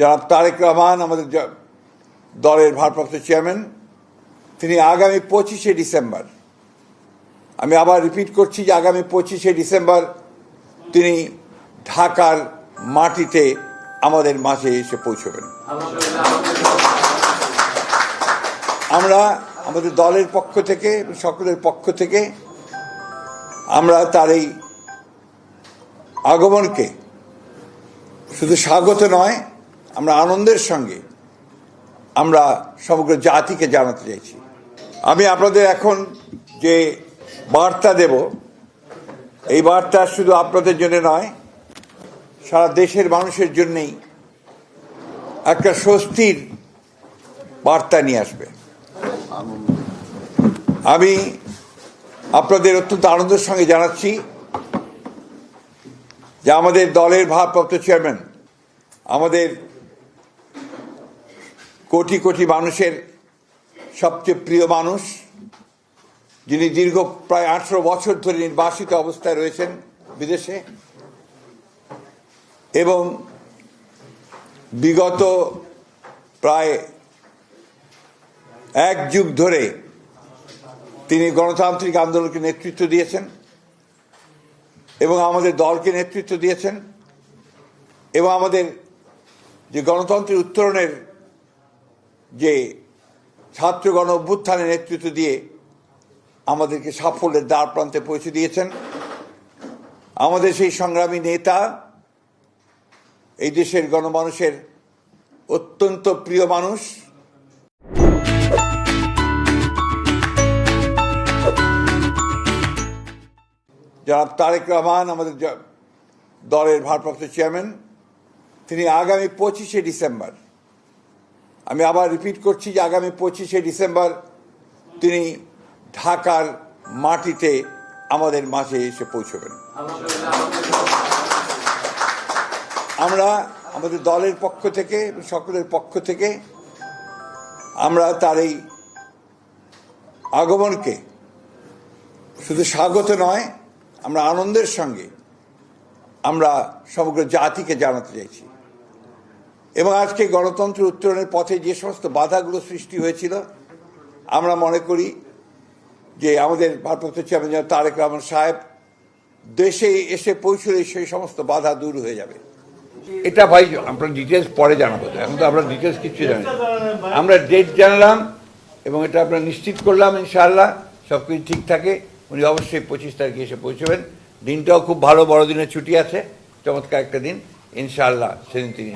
জনাব তারেক রহমান, আমাদের দলের ভারপ্রাপ্ত চেয়ারম্যান, তিনি আগামী পঁচিশে ডিসেম্বর, আমি আবার রিপিট করছি যে আগামী পঁচিশে ডিসেম্বর তিনি ঢাকার মাটিতে আমাদের মাঝে এসে পৌঁছবেন। আমরা আমাদের দলের পক্ষ থেকে, সকলের পক্ষ থেকে আমরা তার এই আগমনকে শুধু স্বাগত নয় আমরা আনন্দের সঙ্গে আমরা সমগ্র জাতিকে জানাতে চাইছি। আমি আপনাদের এখন যে বার্তা দেব, এই বার্তা শুধু আপনাদের জন্য নয়, সারা দেশের মানুষের জন্যেই একটা স্বস্তির বার্তা নিয়ে আসবে। আমি আপনাদের অত্যন্ত আনন্দের সঙ্গে জানাচ্ছি যে আমাদের দলের ভারপ্রাপ্ত চেয়ারম্যান, আমাদের কোটি কোটি মানুষের সবচেয়ে প্রিয় মানুষ, যিনি দীর্ঘ প্রায় আঠারো বছর ধরে নির্বাসিত অবস্থায় রয়েছেন বিদেশে, এবং বিগত প্রায় এক যুগ ধরে তিনি গণতান্ত্রিক আন্দোলনকে নেতৃত্ব দিয়েছেন এবং আমাদের দলকে নেতৃত্ব দিয়েছেন এবং আমাদের যে গণতন্ত্রের উত্তরণের যে ছাত্রগণ অভ্যুত্থানের নেতৃত্ব দিয়ে আমাদেরকে সাফল্যের দ্বার প্রান্তে পৌঁছে দিয়েছেন। আমাদের সেই সংগ্রামী নেতা এই দেশের গণমানুষের অত্যন্ত প্রিয় মানুষ। যারা তারেক রহমান, আমাদের দলের ভারপ্রাপ্ত চেয়ারম্যান, তিনি আগামী পঁচিশে ডিসেম্বর আমি আবার রিপিট করছি যে আগামী পঁচিশে ডিসেম্বর তিনি ঢাকার মাটিতে আমাদের মাঝে এসে পৌঁছবেন। আমরা আমাদের দলের পক্ষ থেকে, সকলের পক্ষ থেকে আমরা তার এই আগমনকে শুধু স্বাগত নয়, আমরা আনন্দের সঙ্গে আমরা সমগ্র জাতিকে জানাতে চাইছি। এবং আজকে গণতন্ত্র উত্তরণের পথে যে সমস্ত বাধাগুলো সৃষ্টি হয়েছিল, আমরা মনে করি যে আমাদের ভারপ্রাপ্ত চেয়ারম্যান জনাব তারেক রহমান সাহেব দেশে এসে পৌঁছলে সেই সমস্ত বাধা দূর হয়ে যাবে। এটা ভাই, আমরা ডিটেলস পরে জানাব। এখন তো আমরা ডিটেলস কিছু জানি। আমরা ডেট জানলাম এবং এটা আমরা নিশ্চিত করলাম ইনশাআল্লাহ। সব কিছু ঠিক থাকে। উনি অবশ্যই পঁচিশ তারিখে এসে পৌঁছবেন। দিনটাও খুব ভালো, বড়দিনের ছুটি আছে। চমৎকার একটা দিন। ইনশাআল্লাহ সেদিন তিনি।